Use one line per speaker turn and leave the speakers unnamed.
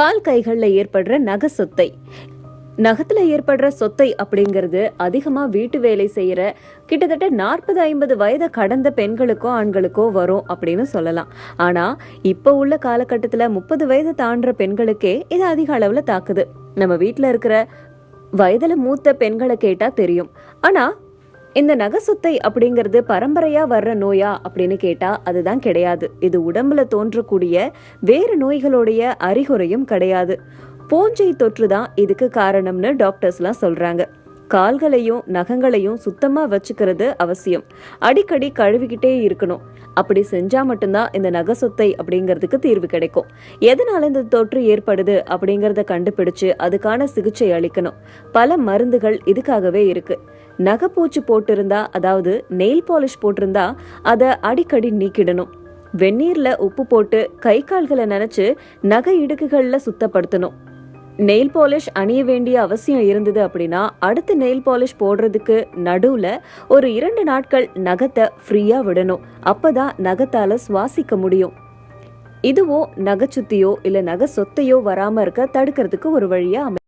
கால் கைகளில் ஏற்படுற நக சொத்தை. நகத்துல ஏற்படுற சொத்தை அப்படிங்கிறது அதிகமா வீட்டு வேலை செய்யற கிட்டத்தட்ட நாற்பது ஐம்பது வயதை கடந்த பெண்களுக்கோ ஆண்களுக்கோ வரும் அப்படின்னு சொல்லலாம். ஆனா இப்போ உள்ள காலகட்டத்துல முப்பது வயது தாண்டுற பெண்களுக்கே இது அதிக அளவுல தாக்குது. நம்ம வீட்டில் இருக்கிற வயதுல மூத்த பெண்களை கேட்டா தெரியும். ஆனா இந்த நகசுத்தை அப்படிங்கிறது பரம்பரையா வர்ற நோயா அப்படின்னு கேட்டா அதுதான் கிடையாது. இது உடம்புல தோன்றக்கூடிய வேறு நோய்களுடைய அறிகுறையும் கிடையாது. போஞ்சை தொற்று தான் இதுக்கு காரணம்னு டாக்டர்ஸ்லாம் சொல்றாங்க. கால்களையும் நகங்களையும் சுத்தமா வச்சுக்கிறது அவசியம். அடிக்கடி கழுவிக்கிட்டே இருக்கணும். அப்படி செஞ்சா மட்டும்தான் இந்த நகசொத்தை அப்படிங்கிறதுக்கு தீர்வு கிடைக்கும். எதனால இந்த தொற்று ஏற்படுது அப்படிங்கறத கண்டுபிடிச்சு அதுக்கான சிகிச்சை அளிக்கணும். பல மருந்துகள் இதுக்காகவே இருக்கு. நகைப்பூச்சி போட்டிருந்தா அதாவது நெயில் பாலிஷ் போட்டிருந்தா அதை அடிக்கடி நீக்கிடணும். வெந்நீர்ல உப்பு போட்டு கை கால்களை நினச்சி நகை இடுக்குகள்ல சுத்தப்படுத்தணும். நெயில் பாலிஷ் அணிய வேண்டிய அவசியம் இருந்தது அப்படின்னா அடுத்து நெயில் பாலிஷ் போடுறதுக்கு நடுவில் ஒரு இரண்டு நாட்கள் நகத்தை ஃப்ரீயாக விடணும். அப்பதான் நகத்தால் சுவாசிக்க முடியும். இதுவோ நகைச்சுத்தியோ இல்லை நகை சொத்தையோ வராமல் இருக்க தடுக்கிறதுக்கு ஒரு வழியாக